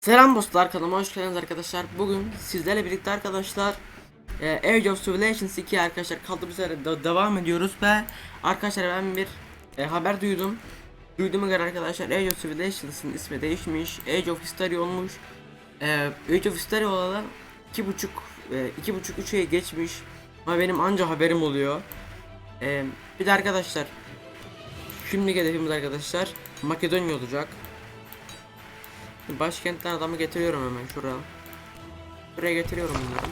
Selam dostlar kanalıma hoş geldiniz arkadaşlar. Bugün sizlerle birlikte arkadaşlar e, Age of Civilizations 2 arkadaşlar kaldığımız yerde de- devam ediyoruz ve arkadaşlar ben bir e, haber duydum. Duyduğuma göre arkadaşlar Age of Civilizations'ın ismi değişmiş. Age of History olmuş. E, Age of History olalı 2.5 e, 2.5 3'e geçmiş. Ama benim anca haberim oluyor. E, bir de arkadaşlar Şimdi hedefimiz arkadaşlar Makedonya olacak. Başkentten adamı getiriyorum hemen şuraya. Buraya getiriyorum bunları.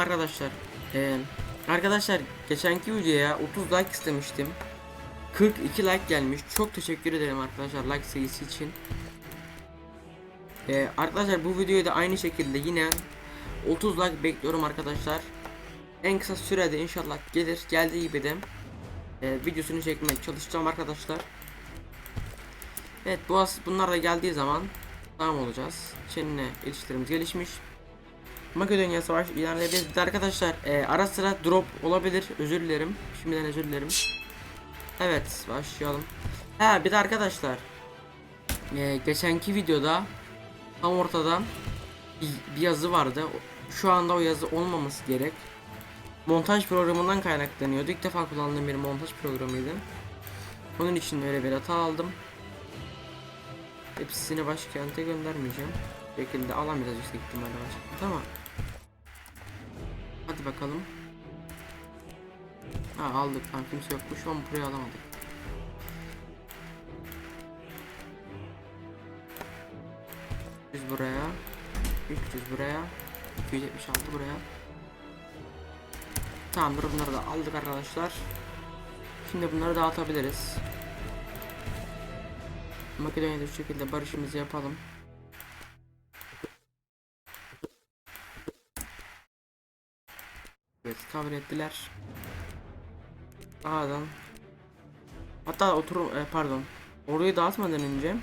Arkadaşlar, eee, arkadaşlar geçenki videoya 30 like istemiştim. 42 like gelmiş. Çok teşekkür ederim arkadaşlar like sayısı için. Eee, arkadaşlar bu videoyu da aynı şekilde yine 30 like bekliyorum arkadaşlar. En kısa sürede inşallah gelir. Geldiği gibi de eee, videosunu çekmeye çalışacağım arkadaşlar. Evet bu as bunlar da geldiği zaman tamam olacağız. Çin'le ilişkilerimiz gelişmiş. Makedonya savaş ilan edebiliriz. Bir de Arkadaşlar e, ara sıra drop olabilir. Özür dilerim. Şimdiden özür dilerim. Evet başlayalım. Ha bir de arkadaşlar e, geçenki videoda tam ortada bir, bir yazı vardı. Şu anda o yazı olmaması gerek. Montaj programından kaynaklanıyordu. İlk defa kullandığım bir montaj programıydı. Onun için öyle bir hata aldım. Hepsini başkente göndermeyeceğim. Şekilde alamayacağız yüksek ihtimalle başkent ama. Hadi bakalım. Ha aldık tamam kimse yokmuş ama buraya alamadık. Biz buraya 300 buraya 276 buraya Tamamdır bunları da aldık arkadaşlar Şimdi bunları dağıtabiliriz Makedonya'da şu şekilde barışımızı yapalım. Evet kabul ettiler. A'dan. Hatta oturum e, pardon. Orayı dağıtmadan önce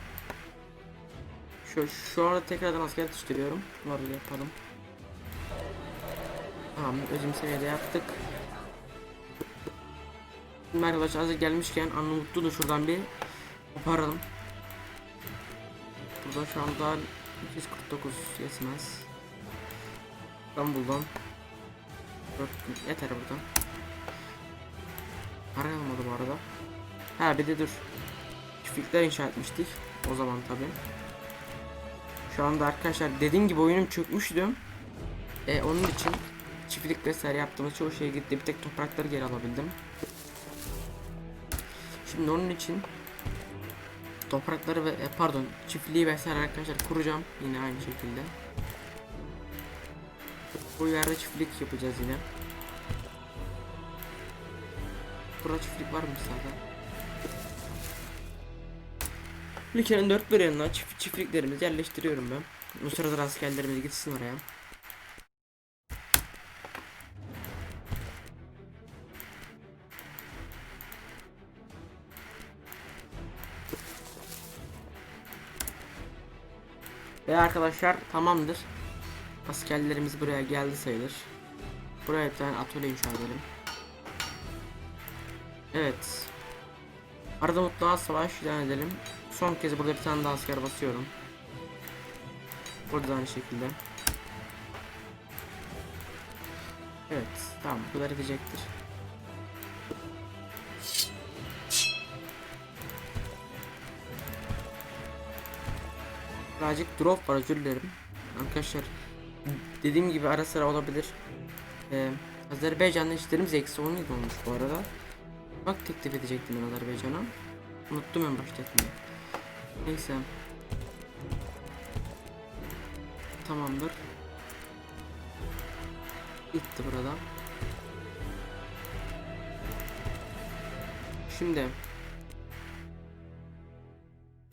şu şu anda tekrardan asker yetiştiriyorum. Bunları yapalım. Tamam özüm seviyede yaptık. Şimdi arkadaşlar hazır gelmişken Arnavutluğu da şuradan bir koparalım. Burada şu anda 249 yetmez. İstanbul'dan 4000 yeter buradan. Para almadı bu arada. Ha bir de dur. Çiftlikler inşa etmiştik. O zaman tabi. Şu anda arkadaşlar dediğim gibi oyunum çökmüştü. E, onun için çiftlik vesaire yaptığımız çoğu şey gitti. Bir tek toprakları geri alabildim. Şimdi onun için toprakları ve e, pardon çiftliği vesaire arkadaşlar kuracağım yine aynı şekilde. Bu yerde çiftlik yapacağız yine. Burada çiftlik var mı zaten? Ülkenin dört bir yanına çift, çiftliklerimizi yerleştiriyorum ben. Bu sırada askerlerimiz gitsin oraya. Ve arkadaşlar tamamdır. Askerlerimiz buraya geldi sayılır. Buraya bir tane atölye inşa edelim. Evet. Arada mutluğa savaş ilan edelim. Son kez burada bir tane daha asker basıyorum. Burada da aynı şekilde. Evet, tamam bu kadar edecektir. Birazcık drop var özür dilerim. Arkadaşlar dediğim gibi ara sıra olabilir. Ee, Azerbaycan'da işlerimiz eksi 17 olmuş bu arada. Bak teklif edecektim ben Azerbaycan'a. Unuttum en başta etmeyi. Neyse. Tamamdır. Gitti burada. Şimdi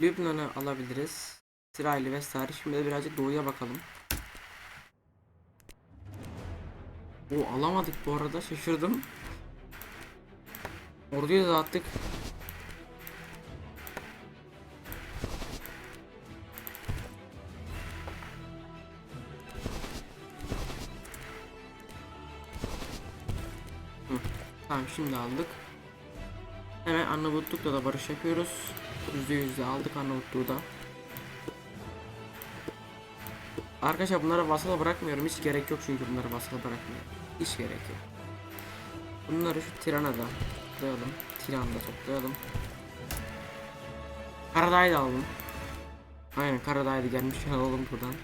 Lübnan'ı alabiliriz. İsrail'i vesaire. Şimdi de birazcık doğuya bakalım. O alamadık bu arada şaşırdım. Orduyu da attık. Hı, Tamam şimdi aldık. Hemen Arnavutluk'la da barış yapıyoruz. %100 de aldık Arnavutluğu da. Arkadaşlar bunları vasala bırakmıyorum. Hiç gerek yok çünkü bunları vasala bırakmıyorum. Hiç gerek yok. Bunları şu Tiran'a da toplayalım. Tiran'da toplayalım. Karadayı da alalım. Aynen Karadayı da gelmiş alalım buradan.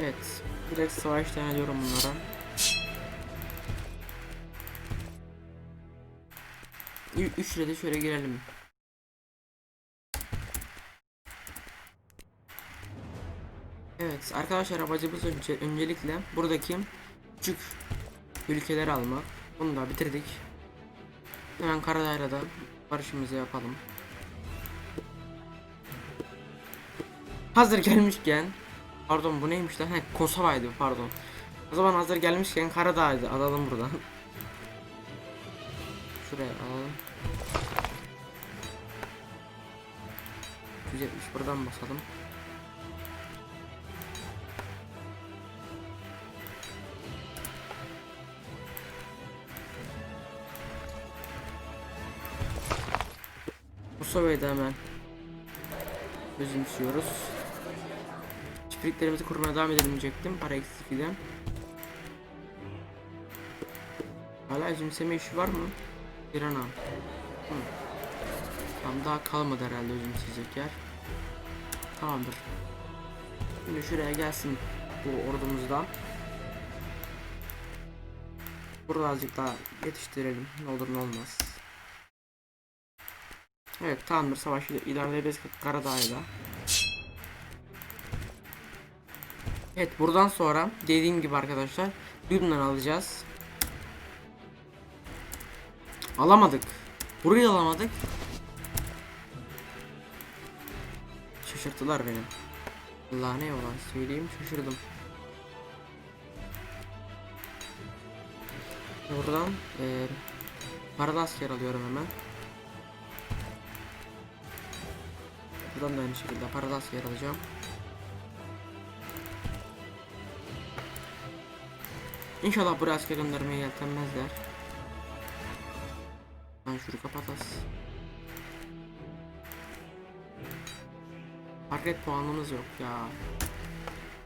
Evet, direkt savaş ediyorum bunlara. Üçle de şöyle girelim. Evet arkadaşlar amacımız önce, öncelikle buradaki küçük ülkeleri almak. Bunu da bitirdik. Hemen Karadağ'la da barışımızı yapalım. Hazır gelmişken Pardon bu neymiş lan? He Kosova'ydı pardon. O zaman hazır gelmişken Karadağ'dı alalım buradan. Şuraya alalım. 170 buradan basalım. Kosova'yı da hemen özümsüyoruz. Çiftliklerimizi kurmaya devam edelim diyecektim para eksikliğinden. Hala özümseme işi var mı? Bir ana. Hı. Tamam daha kalmadı herhalde özümseyecek yer. Tamamdır. Şimdi şuraya gelsin bu ordumuzdan. Burada azıcık daha yetiştirelim. Ne olur ne olmaz. Evet tamamdır savaş ilerleyebiliriz Karadağ'da. Evet buradan sonra dediğim gibi arkadaşlar Lübnan alacağız. Alamadık. Burayı alamadık. Şaşırttılar beni. Allah ne yalan söyleyeyim şaşırdım. Buradan e, paralı asker alıyorum hemen. Buradan da aynı şekilde paralı asker alacağım. İnşallah buraya asker göndermeye yeltenmezler. Ben şunu kapatas. Market puanımız yok ya.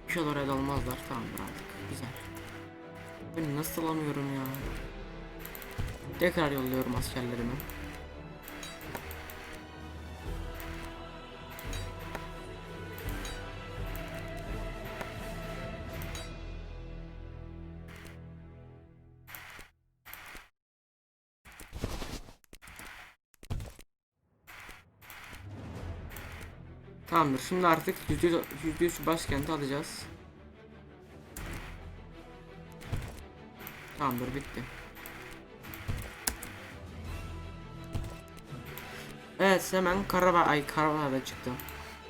İnşallah oraya dalmazlar. Tamamdır artık. Güzel. Ben nasıl alamıyorum ya? Tekrar yolluyorum askerlerimi. Tamamdır. Şimdi artık %100 %100 başkenti alacağız. Tamamdır bitti. Evet hemen Karabağ ay Karabağ'da çıktı.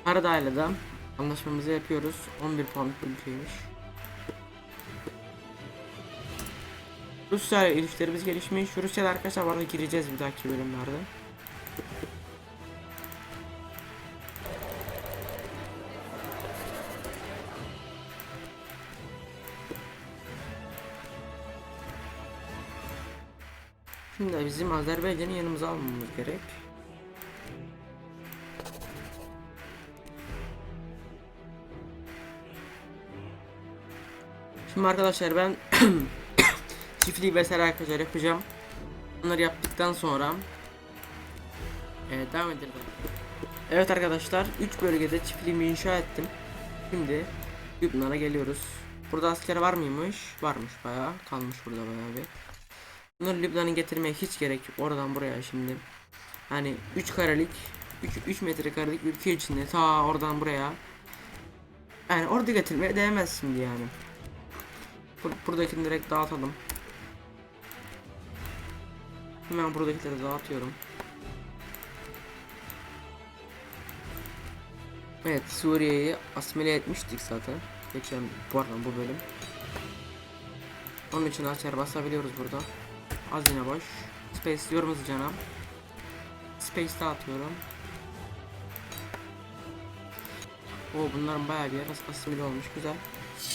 Karadağ'la da anlaşmamızı yapıyoruz. 11 puanlık bir ülkeymiş. Rusya ile ilişkilerimiz gelişmiş. Rusya'da arkadaşlar var gireceğiz bir dahaki bölümlerde. Bizim Azerbaycan'ı yanımıza almamız gerek. Şimdi arkadaşlar ben çiftliği vesaire arkadaşlar yapacağım. Bunları yaptıktan sonra evet, devam edelim. Evet arkadaşlar 3 bölgede çiftliğimi inşa ettim. Şimdi Lübnan'a geliyoruz. Burada asker var mıymış? Varmış bayağı. Kalmış burada bayağı bir. Bunları Lübnan'a getirmeye hiç gerek yok. Oradan buraya şimdi. Hani 3 karelik 3, 3 metre karelik ülke içinde ta oradan buraya. Yani orada getirmeye değmez şimdi yani. Bur buradakini direkt dağıtalım. Hemen buradakileri dağıtıyorum. Evet Suriye'yi asimile etmiştik zaten. Geçen pardon bu bölüm. Onun için açar basabiliyoruz burada. Az yine boş. Space diyorum hızlıca. Space dağıtıyorum. O bunların bayağı bir yer asimile olmuş güzel.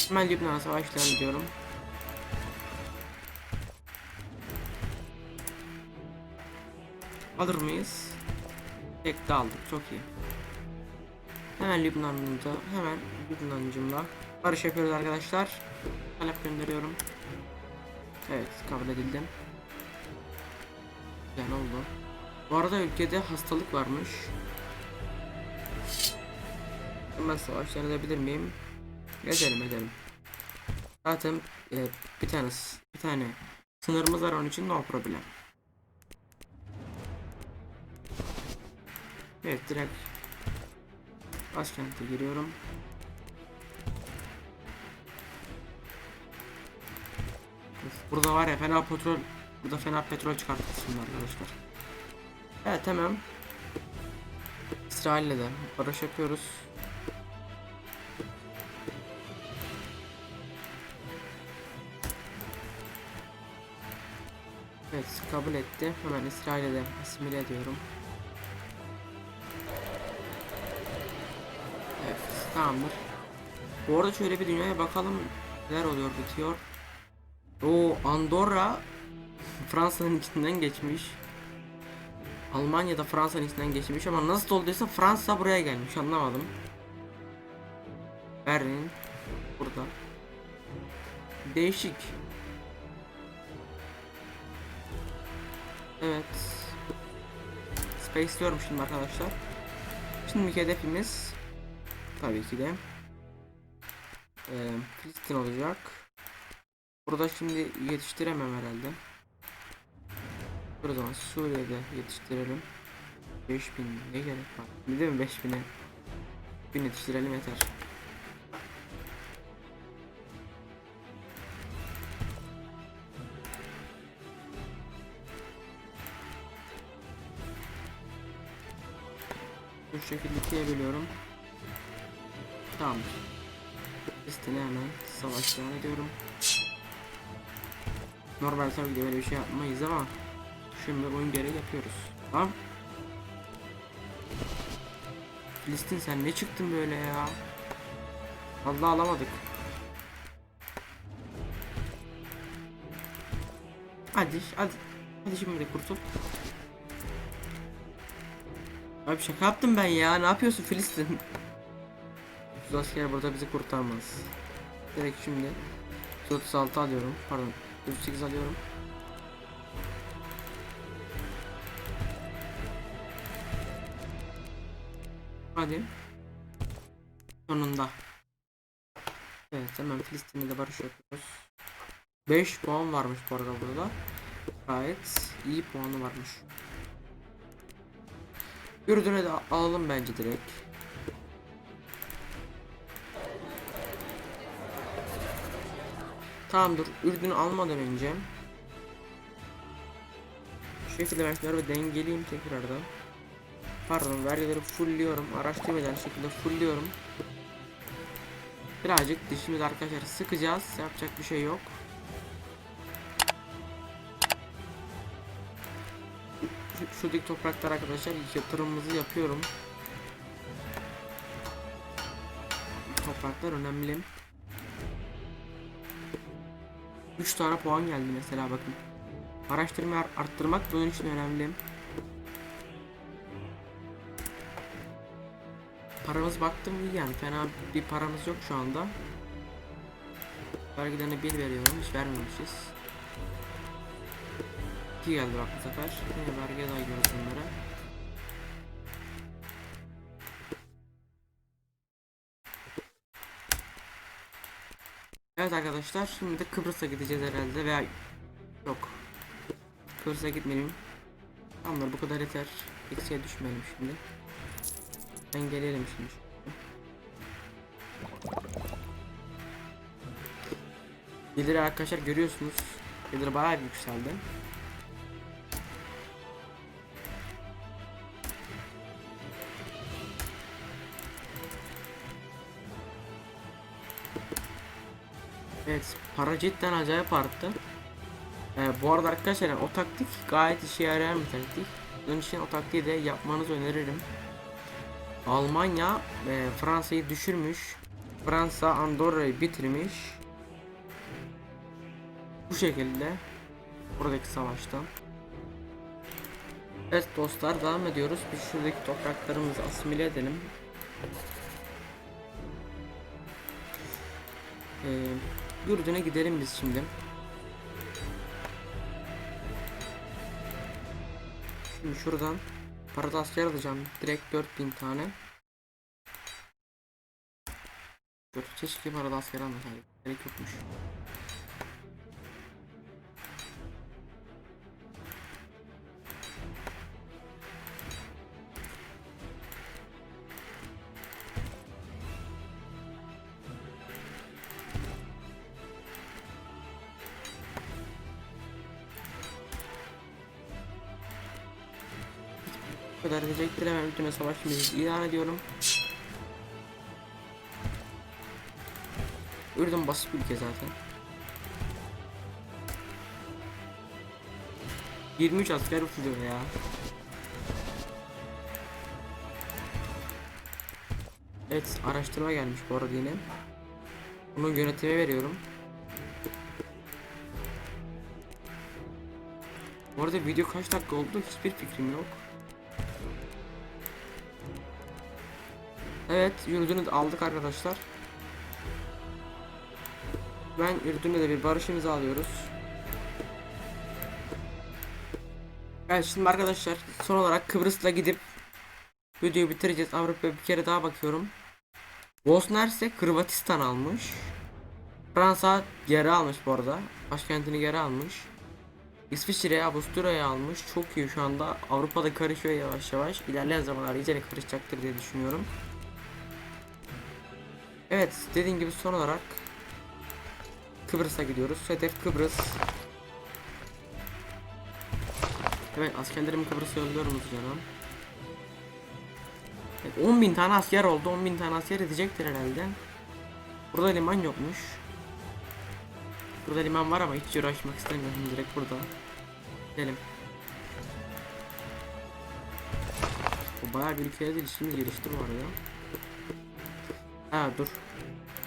Hemen Lübnan'a savaşlarını diyorum. Alır mıyız? Tek de aldık çok iyi. Hemen Lübnan'da hemen Lübnancımla barış yapıyoruz arkadaşlar. Talep gönderiyorum. Evet kabul edildim. Güzel oldu. Bu arada ülkede hastalık varmış. Hemen savaşlar edebilir miyim? Edelim edelim. Zaten e, bir tane bir tane sınırımız var onun için no problem. Evet direkt başkente giriyorum. Burada var ya fena petrol Burada fena petrol çıkarttık arkadaşlar. Evet tamam. İsrail'le de barış yapıyoruz. Evet kabul etti. Hemen İsrail'e de asimile ediyorum. Evet tamamdır. Bu arada şöyle bir dünyaya bakalım neler oluyor bitiyor. O Andorra Fransa'nın içinden geçmiş. Almanya da Fransa'nın içinden geçmiş ama nasıl olduysa Fransa buraya gelmiş anlamadım. Berlin burada. Değişik. Evet. Space diyorum şimdi arkadaşlar. Şimdiki hedefimiz tabii ki de eee Filistin olacak. Burada şimdi yetiştiremem herhalde. O zaman Suriye'de yetiştirelim. 5000 ne gerek var? Değil mi 5000'e? 1000 yetiştirelim yeter. Bu şekilde ikiye bölüyorum. Tamamdır. Listeni hemen savaş devam ediyorum. Normal tabii ki böyle bir şey yapmayız ama Şimdi oyun gereği yapıyoruz. Tamam. Filistin sen ne çıktın böyle ya? Allah alamadık. Hadi hadi. Hadi şimdi kurtul. Abi şaka yaptım ben ya. Ne yapıyorsun Filistin? Şu asker burada bizi kurtarmaz. Direkt şimdi 36 alıyorum. Pardon. 38 alıyorum. Hadi. Sonunda. Evet hemen Filistin'le de barış yapıyoruz. 5 puan varmış bu arada burada. Gayet iyi puanı varmış. Ürdün'e de alalım bence direkt. Tamamdır. Ürdün'ü almadan önce şu şekilde vergileri ve dengeleyeyim tekrardan. Pardon vergileri fullliyorum. Araştırmadan şekilde fullliyorum. Birazcık dişimiz arkadaşlar sıkacağız. Yapacak bir şey yok. Şu, şuradaki topraklar arkadaşlar yatırımımızı yapıyorum. Topraklar önemli. 3 tane puan geldi mesela bakın. Araştırma arttırmak bunun için önemli. Paramız baktım yani fena bir paramız yok şu anda. Vergilerine bir veriyorum hiç vermemişiz. 2 geldi bak bu sefer. Yine vergiye dayıyoruz bunlara. Evet arkadaşlar şimdi de Kıbrıs'a gideceğiz herhalde veya yok Kıbrıs'a gitmeyelim Tamamdır bu kadar yeter Eksiye düşmeyelim şimdi Ben gelelim şimdi Gelir arkadaşlar görüyorsunuz Gelir bayağı bir yükseldi Evet para cidden acayip arttı. Ee, bu arada arkadaşlar o taktik gayet işe yarayan bir taktik. Bunun için o taktiği de yapmanızı öneririm. Almanya e, Fransa'yı düşürmüş. Fransa Andorra'yı bitirmiş. Bu şekilde buradaki savaştan. Evet dostlar devam ediyoruz. Biz şuradaki topraklarımızı asimile edelim. Ee, Ürdün'e gidelim biz şimdi. Şimdi şuradan parada asker alacağım. Direkt 4000 tane. Keşke parada asker almasaydık. Gerek yokmuş. Kadar diyecektir hemen ultime savaşımızı ilan ediyorum. Ürdün basit bir ülke zaten. 23 asker uçuyor ya. Evet araştırma gelmiş bu arada yine. Bunu yönetime veriyorum. Bu arada video kaç dakika oldu hiçbir fikrim yok. Evet Ürdün'ü de aldık arkadaşlar. Ben Ürdün'le de bir barış imzalıyoruz. Evet şimdi arkadaşlar son olarak Kıbrıs'la gidip videoyu bitireceğiz. Avrupa'ya bir kere daha bakıyorum. Bosna Hersek Hırvatistan almış. Fransa geri almış bu arada. Başkentini geri almış. İsviçre Avusturya'yı almış. Çok iyi şu anda. Avrupa'da karışıyor yavaş yavaş. İlerleyen zamanlar iyice karışacaktır diye düşünüyorum. Evet dediğim gibi son olarak Kıbrıs'a gidiyoruz. Hedef Kıbrıs. Evet askerlerimi Kıbrıs'a yolluyorum canım. Evet, 10.000 tane asker oldu. 10.000 tane asker edecektir herhalde. Burada liman yokmuş. Burada liman var ama hiç uğraşmak istemiyorum direkt burada. Gidelim. Bu bayağı bir ülkeye değil şimdi gelişti bu arada. Ha dur.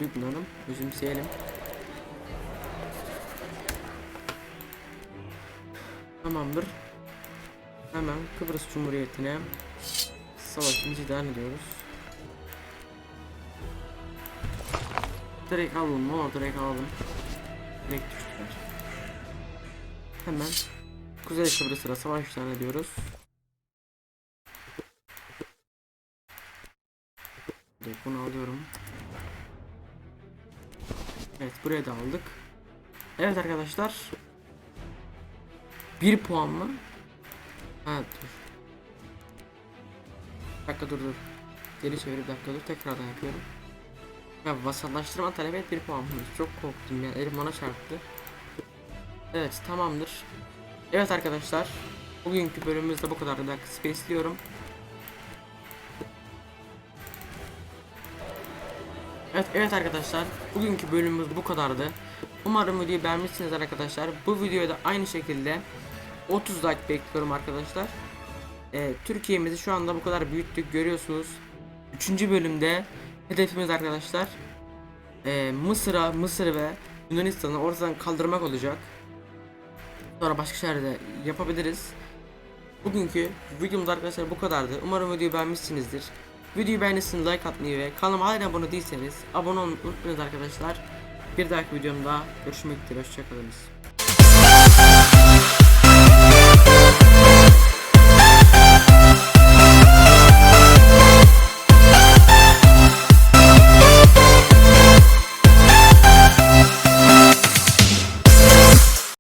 Duygun Hanım üzümseyelim. Tamamdır. Hemen Kıbrıs Cumhuriyeti'ne savaşımızı ilan ediyoruz. Direkt alalım ama direkt alalım. Direkt düştüler. Hemen Kuzey Kıbrıs'la savaş ilan ediyoruz. Buraya da aldık. Evet arkadaşlar. Bir puan mı? Ha dur. Bir dakika dur dur. Geri çevir bir dakika dur tekrardan yapıyorum. Ya vasallaştırma talep et bir puan mı? Çok korktum ya elim bana çarptı. Evet tamamdır. Evet arkadaşlar. Bugünkü bölümümüzde bu kadar. Bir dakika spaceliyorum. Evet evet arkadaşlar bugünkü bölümümüz bu kadardı. Umarım videoyu beğenmişsiniz arkadaşlar. Bu videoya da aynı şekilde 30 like bekliyorum arkadaşlar. Ee, Türkiye'mizi şu anda bu kadar büyüttük görüyorsunuz. 3. bölümde hedefimiz arkadaşlar ee, Mısır'a, Mısır ve Yunanistan'ı ortadan kaldırmak olacak. Sonra başka şehirde yapabiliriz. Bugünkü videomuz arkadaşlar bu kadardı. Umarım videoyu beğenmişsinizdir. Videoyu beğendiyseniz like atmayı ve kanalıma hala abone değilseniz abone olmayı unutmayın arkadaşlar. Bir dahaki videomda görüşmek üzere. Hoşçakalınız.